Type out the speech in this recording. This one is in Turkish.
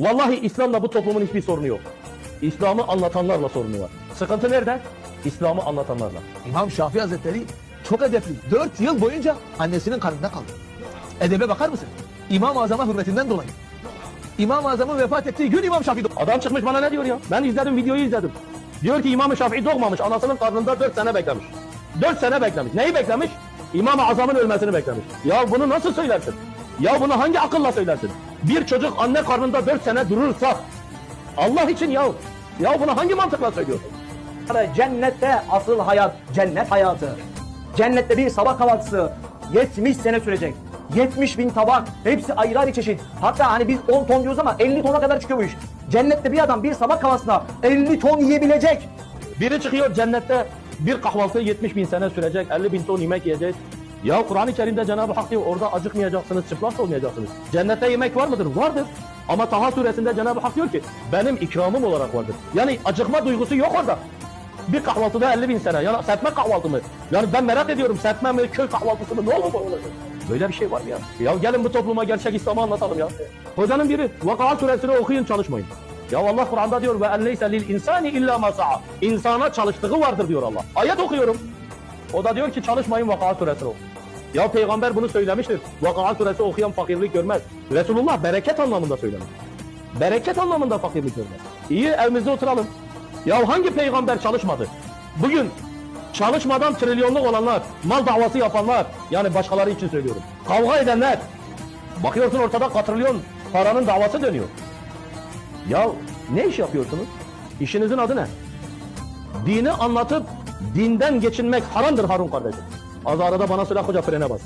Vallahi İslam'la bu toplumun hiçbir sorunu yok. İslam'ı anlatanlarla sorunu var. Sıkıntı nerede? İslam'ı anlatanlarla. İmam Şafii Hazretleri çok edepli. Dört yıl boyunca annesinin karnında kaldı. Edebe bakar mısın? İmam-ı Azam'a hürmetinden dolayı. İmam-ı Azam'ın vefat ettiği gün İmam Şafii. Adam çıkmış bana ne diyor ya? Ben izledim videoyu izledim. Diyor ki İmam-ı Şafii doğmamış. Anasının karnında 4 sene beklemiş. 4 sene beklemiş. Neyi beklemiş? İmam-ı Azam'ın ölmesini beklemiş. Ya bunu nasıl söylersin? Ya bunu hangi akılla söylersin? Bir çocuk anne karnında 4 sene durursa Allah için ya. Ya bunu hangi mantıkla söylüyorsun? Cennette asıl hayat, cennet hayatı. Cennette bir sabah kahvaltısı 70 sene sürecek. 70 bin tabak, hepsi ayrı ayrı çeşit. Hatta hani biz 10 ton diyoruz ama 50 tona kadar çıkıyor bu iş. Cennette bir adam bir sabah kahvaltısına 50 ton yiyebilecek. Biri çıkıyor cennette bir kahvaltı 70 bin sene sürecek, 50 bin ton yemek yiyecek. Ya Kur'an-ı Kerim'de Cenab-ı Hak diyor orada acıkmayacaksınız, çıplak olmayacaksınız. Cennette yemek var mıdır? Vardır. Ama Taha suresinde Cenab-ı Hak diyor ki benim ikramım olarak vardır. Yani acıkma duygusu yok orada. Bir kahvaltıda 50 bin sene. Yani serpme kahvaltı mı? Yani ben merak ediyorum serpme mi, köy kahvaltısı mı? Ne olur bu? Böyle bir şey var mı ya? Ya gelin bu topluma gerçek İslam'ı anlatalım ya. Hocanın biri Vakıa suresini okuyun çalışmayın. Ya Allah Kur'an'da diyor ve en leyse lil insani illa ma. İnsana çalıştığı vardır diyor Allah. Ayet okuyorum. O da diyor ki çalışmayın Vakıa suresini oku. Ya peygamber bunu söylemiştir. Vakıa suresi okuyan fakirlik görmez. Resulullah bereket anlamında söylemiş. Bereket anlamında fakirlik görmez. İyi evimizde oturalım. Ya hangi peygamber çalışmadı? Bugün çalışmadan trilyonluk olanlar, mal davası yapanlar, yani başkaları için söylüyorum. Kavga edenler, bakıyorsun ortada katrilyon paranın davası dönüyor. Ya ne iş yapıyorsunuz? İşinizin adı ne? Dini anlatıp dinden geçinmek haramdır Harun kardeşim. Az arada bana silah koca frene bas.